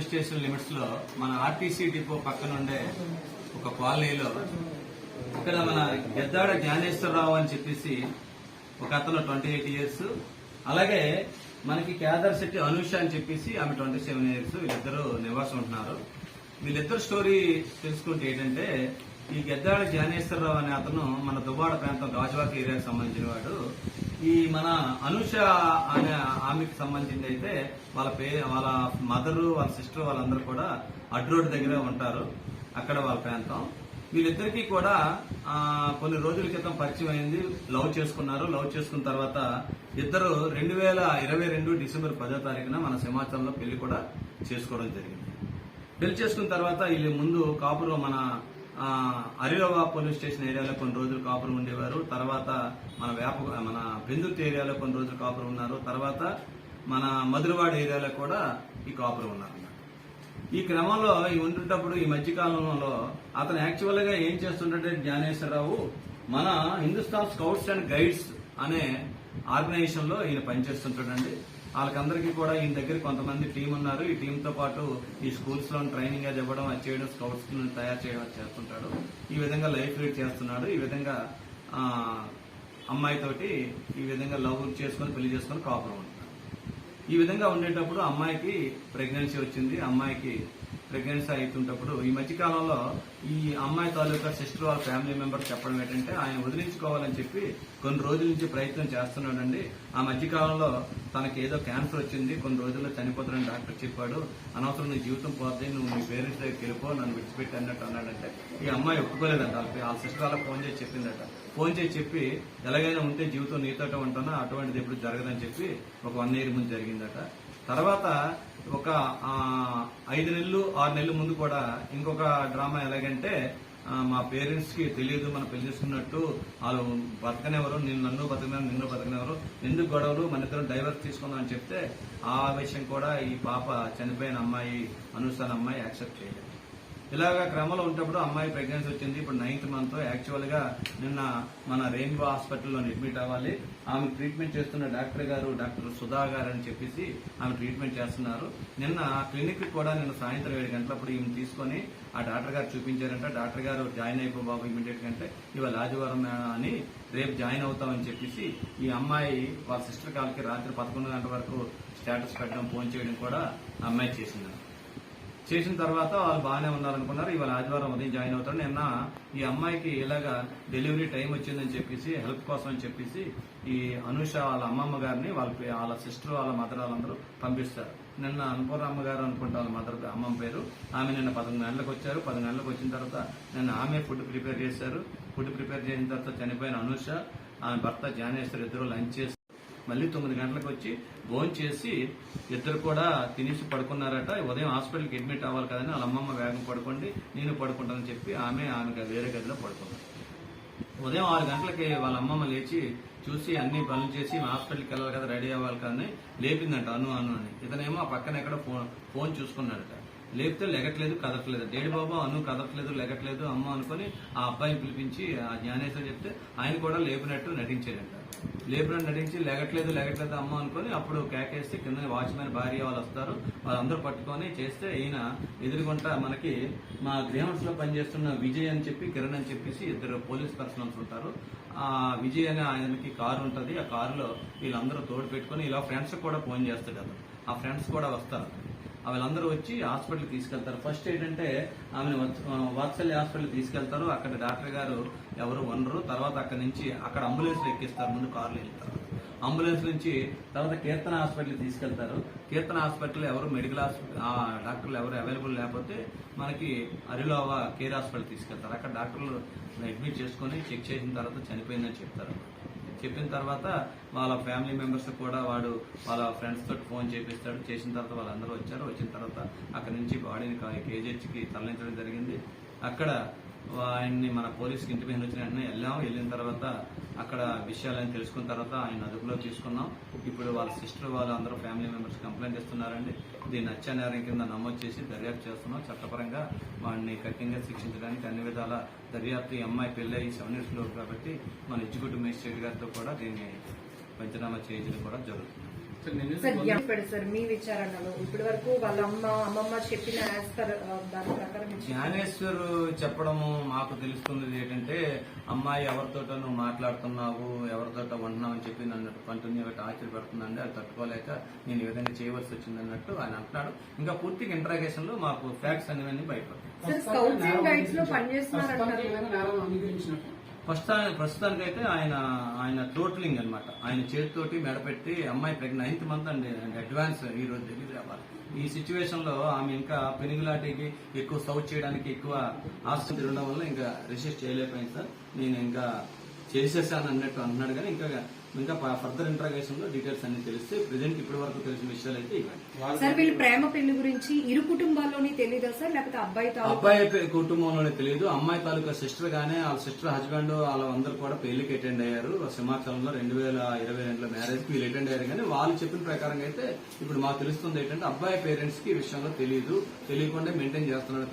Station లిమిట్స్లో మన RTC depot పక్కన ఉండే ఒక కాలనీలో ఇక్కడ మన గెద్దాడ జ్ఞానేశ్వరరావు అని చెప్పేసి ఒక అతను ట్వంటీ ఎయిట్ ఇయర్స్. అలాగే మనకి కేదార్ శెట్టి అనూష అని చెప్పేసి ఆమె ట్వంటీ సెవెన్ ఇయర్స్. వీళ్ళిద్దరూ నివాసం ఉంటున్నారు. వీళ్ళిద్దరు స్టోరీ తెలుసుకుంటే ఏంటంటే ఈ గద్దాడ జ్ఞానేశ్వరరావు అనే అతను మన దుబాడ ప్రాంతం గాజువాక ఏరియాకి సంబంధించిన వాడు. ఈ మన అనుష అనే ఆమెకి సంబంధించింది అయితే వాళ్ళ పే వాళ్ళ మదర్ వాళ్ళ సిస్టర్ వాళ్ళందరూ కూడా అడ్ రోడ్ దగ్గర ఉంటారు అక్కడ వాళ్ళ ప్రాంతం. వీళ్ళిద్దరికీ కూడా కొన్ని రోజుల క్రితం పరిచయం అయింది. లవ్ చేసుకున్నారు. లవ్ చేసుకున్న తర్వాత ఇద్దరు రెండు వేల ఇరవై రెండు డిసెంబర్ పదో తారీఖున మన సింహాచలంలో పెళ్ళి కూడా చేసుకోవడం జరిగింది. పెళ్ళి చేసుకున్న తర్వాత వీళ్ళు ముందు కాపురం మన అరిలోవా పోలీస్ స్టేషన్ ఏరియాలో కొన్ని రోజులు కాపులు ఉండేవారు. తర్వాత మన వేప మన బెందుర్తి ఏరియాలో కొన్ని రోజులు కాపులు ఉన్నారు. తర్వాత మన మధురవాడ ఏరియాలో కూడా ఈ కాపురు ఉన్నారు ఈ క్రమంలో ఈ ఉంటున్నప్పుడు ఈ మధ్యకాలంలో అతను యాక్చువల్గా ఏం చేస్తుంటే జ్ఞానేశ్వరరావు మన హిందుస్థాన్ స్కౌట్స్ అండ్ గైడ్స్ అనే ఆర్గనైజేషన్లో ఈయన పనిచేస్తుంటాడండి. వాళ్ళకందరికీ కూడా ఈయన దగ్గర కొంతమంది టీం ఉన్నారు. ఈ టీంతో పాటు ఈ స్కూల్స్లో ట్రైనింగ్ అది ఇవ్వడం అది చేయడం స్కౌట్స్ తయారు చేయడం చేస్తుంటాడు. ఈ విధంగా లైఫ్ లీడ్ చేస్తున్నాడు. ఈ విధంగా అమ్మాయితోటి ఈ విధంగా లవ్ చేసుకొని పెళ్ళి చేసుకొని కాపురం ఉంటాడు. ఈ విధంగా ఉండేటప్పుడు అమ్మాయికి ప్రెగ్నెన్సీ వచ్చింది. అమ్మాయికి ప్రెగ్నెన్సీ అవుతుంటప్పుడు ఈ మధ్యకాలంలో ఈ అమ్మాయి తాలూకా సిస్టర్ వాళ్ళ ఫ్యామిలీ మెంబర్ చెప్పడం ఏంటంటే ఆయన వదిలించుకోవాలని చెప్పి కొన్ని రోజుల నుంచి ప్రయత్నం చేస్తున్నాడండి. ఆ మధ్యకాలంలో తనకి ఏదో క్యాన్సర్ వచ్చింది. కొన్ని రోజుల్లో చనిపోతాడని డాక్టర్ చెప్పాడు. అనవసరం నీ జీవితం పోతే నువ్వు నీ పేరెంట్స్ దగ్గరికి వెళ్ళిపో. నన్ను విడిచిపెట్టి అన్నట్టు అన్నాడంటే. ఈ అమ్మాయి ఒప్పుకోలేదంట. వాళ్ళ వాళ్ళ సిస్టర్ వాళ్ళకి ఫోన్ చేసి చెప్పిందట. ఫోన్ చేసి చెప్పి ఎలాగైనా ఉంటే జీవితం నీతోట ఉంటానో అటువంటిది ఎప్పుడు జరగదని చెప్పి ఒక వన్ ఇయర్ ముందు జరిగిందట. తర్వాత ఒక ఐదు నెలలు ఆరు నెలల ముందు కూడా ఇంకొక డ్రామా ఎలాగంటే మా పేరెంట్స్కి తెలియదు మనం పెళ్ళి చేసుకున్నట్టు వాళ్ళు బతకనేవారు నేను నన్ను బతకనేవారు నిన్ను బతకనేవారు ఎందుకు గొడవలు మన ఇద్దరం డైవర్స్ తీసుకుందాం అని చెప్తే ఆ విషయం కూడా ఈ పాప చనిపోయిన అమ్మాయి అనుసాన్ అమ్మాయి యాక్సెప్ట్ చేయలేదు. ఇలాగా క్రమంలో ఉన్నప్పుడు అమ్మాయి ప్రెగ్నెన్సీ వచ్చింది. ఇప్పుడు నైన్త్ మంత్ యాక్చువల్గా నిన్న మన రెయిన్బో హాస్పిటల్లో అడ్మిట్ అవ్వాలి. ఆమె ట్రీట్మెంట్ చేస్తున్న డాక్టర్ గారు డాక్టర్ సుధా గారు అని చెప్పేసి ఆమె ట్రీట్మెంట్ చేస్తున్నారు. నిన్న క్లినిక్ కూడా నిన్న సాయంత్రం ఏడు గంటలప్పుడు ఈమె తీసుకొని ఆ డాక్టర్ గారు చూపించారంట. డాక్టర్ గారు జాయిన్ అయిపో బాబు ఇమీడియట్ కంటే ఇవాళ ఆదివారం అని రేపు జాయిన్ అవుతామని చెప్పేసి ఈ అమ్మాయి వాళ్ళ సిస్టర్ కాల్కి రాత్రి పదకొండు గంటల వరకు స్టేటస్ పెట్టడం ఫోన్ చేయడం కూడా అమ్మాయి చేసింది చేసిన తర్వాత వాళ్ళు బాగానే ఉన్నారనుకున్నారు. ఇవాళ ఆదివారం ఉదయం జాయిన్ అవుతారు. నిన్న ఈ అమ్మాయికి ఇలాగా డెలివరీ టైం వచ్చిందని చెప్పేసి హెల్ప్ కోసం అని చెప్పేసి ఈ అనుష వాళ్ళ అమ్మమ్మ గారిని వాళ్ళ పే- వాళ్ళ సిస్టర్ వాళ్ళ మదర్ వాళ్ళందరూ పంపిస్తారు. నిన్న అనుపూర్ణమ్మ గారు అనుకుంటా వాళ్ళ మదర్ అమ్మమ్మ పేరు. ఆమె నిన్న పదకొండు గంటలకు వచ్చారు. పది గంటలకు వచ్చిన తర్వాత నిన్న ఆమె ఫుడ్ ప్రిపేర్ చేశారు. ఫుడ్ ప్రిపేర్ చేసిన తర్వాత చనిపోయిన అనుష ఆమె భర్త జ్ఞానేశ్వర్ ఇద్దరు లంచ్ చేసి మళ్ళీ తొమ్మిది గంటలకు వచ్చి భోజనం చేసి ఇద్దరు కూడా తినేసి పడుకున్నారట. ఉదయం హాస్పిటల్కి అడ్మిట్ అవ్వాలి కదని వాళ్ళ అమ్మమ్మ వేగం పడుకోండి నేను పడుకుంటానని చెప్పి ఆమె ఆమె వేరే గదిలో పడుకున్నాను ఉదయం ఆరు గంటలకి వాళ్ళ అమ్మమ్మ లేచి చూసి అన్ని పనులు చేసి హాస్పిటల్కి వెళ్ళాలి కదా రెడీ అవ్వాలి కానీ లేపిందంట. అను అను అని. ఇతనేమో ఆ పక్కన ఎక్కడ ఫోన్ ఫోన్ చూసుకున్నాడట. లేపితే లెగట్లేదు కదట్లేదు డేడి బాబు అను కదట్లేదు లెగట్లేదు అమ్మ అనుకొని ఆ అబ్బాయిని పిలిపించి ఆ జ్ఞానేశ్వరం చెప్తే ఆయన కూడా లేపినట్టు నటించాడంట. లేపినట్టు నటించి లెగట్లేదు లెగట్లేదు అమ్మ అనుకొని అప్పుడు కేకేసి కింద వాచ్మెన్ భార్య వాళ్ళు వస్తారు. వాళ్ళందరూ పట్టుకొని చేస్తే ఈయన ఎదురుగుంట మనకి మా గ్రీహౌన్స్లో పనిచేస్తున్న విజయ్ అని చెప్పి కిరణ్ అని చెప్పేసి ఇద్దరు పోలీస్ పర్సనల్స్ ఉంటారు. ఆ విజయ్ అనే ఆయనకి కారు ఉంటుంది. ఆ కారులో వీళ్ళందరూ తోడు పెట్టుకొని ఇలా ఫ్రెండ్స్ కూడా ఫోన్ చేస్తాడు అతను. ఆ ఫ్రెండ్స్ కూడా వస్తారు. వీళ్ళందరూ వచ్చి హాస్పిటల్ తీసుకెళ్తారు. ఫస్ట్ ఏంటంటే ఆమెను వత్స- వాత్సల్య హాస్పిటల్ తీసుకెళ్తారు. అక్కడ డాక్టర్ గారు ఎవరు ఉండరు. తర్వాత అక్కడ నుంచి అక్కడ అంబులెన్స్ ఎక్కిస్తారు. ముందు కార్లు వెళ్తారు. అంబులెన్స్ నుంచి తర్వాత కీర్తన హాస్పిటల్ తీసుకెళ్తారు. కీర్తన హాస్పిటల్ ఎవరు మెడికల్ హాస్పిటల్ ఆ డాక్టర్లు ఎవరు అవైలబుల్ లేకపోతే మనకి అరిలోవా కేర్ హాస్పిటల్ తీసుకెళ్తారు. అక్కడ డాక్టర్లు అడ్మిట్ చేసుకొని చెక్ చేసిన తర్వాత చనిపోయిందని చెప్తారు. చెప్పిన తర్వాత వాళ్ళ ఫ్యామిలీ మెంబర్స్ కూడా వాడు వాళ్ళ ఫ్రెండ్స్ తోటి ఫోన్ చేపిస్తాడు. చేసిన తర్వాత వాళ్ళందరూ వచ్చారు. వచ్చిన తర్వాత అక్కడ నుంచి బాడీని కేజీహెచ్కి తరలించడం జరిగింది. అక్కడ ఆయన్ని మన పోలీస్కి ఇంటి మీద వచ్చిన వెంటనే వెళ్ళాం వెళ్ళిన తర్వాత అక్కడ విషయాలని తెలుసుకున్న తర్వాత ఆయన అదుపులో తీసుకున్నాం. ఇప్పుడు వాళ్ళ సిస్టర్ వాళ్ళు అందరూ ఫ్యామిలీ మెంబర్స్ కంప్లైంట్ ఇస్తున్నారండి. దీన్ని హత్యా నేరం కింద నమోదు చేసి దర్యాప్తు చేస్తున్నాం. చట్టపరంగా వాడిని కఠినంగా శిక్షించడానికి అన్ని విధాల దర్యాప్తు ఈ అమ్మాయి పెళ్ళి అయ్యి సెవెన్ ఇయర్స్ కాబట్టి మన ఎగ్జిక్యూటివ్ మేజిస్ట్రేట్ గారితో కూడా దీన్ని పంచనామా చేయించడం కూడా జరుగుతుంది. సార్ చెప్పాడు సార్ మీ విచారణలో? ఇప్పటి వరకు వాళ్ళ అమ్మ అమ్మమ్మ చెప్పిన దాని ప్రకారం జ్ఞానేశ్వర్ చెప్పడము మాకు తెలుస్తున్నది ఏంటంటే అమ్మాయి ఎవరితోటో నువ్వు మాట్లాడుతున్నావు ఎవరితోటో ఉంటున్నావు అని చెప్పి నన్ను కంటిన్యూగా టార్చర్ పెడుతుందండి. అది తట్టుకోలేక నేను ఈ విధంగా చేయవలసి వచ్చింది అన్నట్టు ఆయన అంటున్నాడు. ఇంకా పూర్తిగా ఇంట్రాగేషన్లో మాకు ఫ్యాక్ట్స్ అనేవన్నీ బయటపడతాయి. ఫస్ట్ ఆయన ప్రస్తుతానికి ప్రస్తుతానికైతే ఆయన ఆయన టోటలింగ్ అన్నమాట. ఆయన చేతితోటి మెడపెట్టి అమ్మాయి ప్రెగ్నెంట్ నైన్త్ మంత్ అండి అడ్వాన్స్ ఈ రోజు డెలివరీ అవ్వాలి ఈ సిచ్యువేషన్లో ఆమె ఇంకా పెనుగులాటికి ఎక్కువ సౌత్ చేయడానికి ఎక్కువ ఆసక్తి ఉండడం వల్ల ఇంకా రిసెస్ట్ చేయలేకపోయింది సార్. నేను ఇంకా చేసేసాను అన్నట్టు అంటున్నాడు కానీ ఇంకా ఇంకా ఫర్దర్ ఇంట్రాగేషన్లో డీటెయిల్స్ అన్ని తెలిస్తే ప్రెసెంట్ ఇప్పటి వరకు తెలిసిన విషయాలు అయితే ఇవ్వండి. సార్ వీళ్ళు ప్రేమ పెళ్ళి గురించి ఇరు కుటుంబాల్లోని తెలీదా సార్? లేకపోతే అబ్బాయి అబ్బాయి కుటుంబంలోనే తెలియదు అమ్మాయి తాలూకా సిస్టర్ గానే వాళ్ళ సిస్టర్ హస్బెండ్ వాళ్ళందరూ కూడా పెళ్ళికి అటెండ్ అయ్యారు. సింహాచలంలో రెండు వేల ఇరవై రెండులో మ్యారేజ్కి వీళ్ళు అటెండ్ అయ్యారు. కానీ వాళ్ళు చెప్పిన ప్రకారంగా అయితే ఇప్పుడు మాకు తెలుస్తుంది ఏంటంటే అబ్బాయి పేరెంట్స్కి ఈ విషయంలో తెలియదు తెలియకుండా మెయింటైన్ చేస్తున్నాడు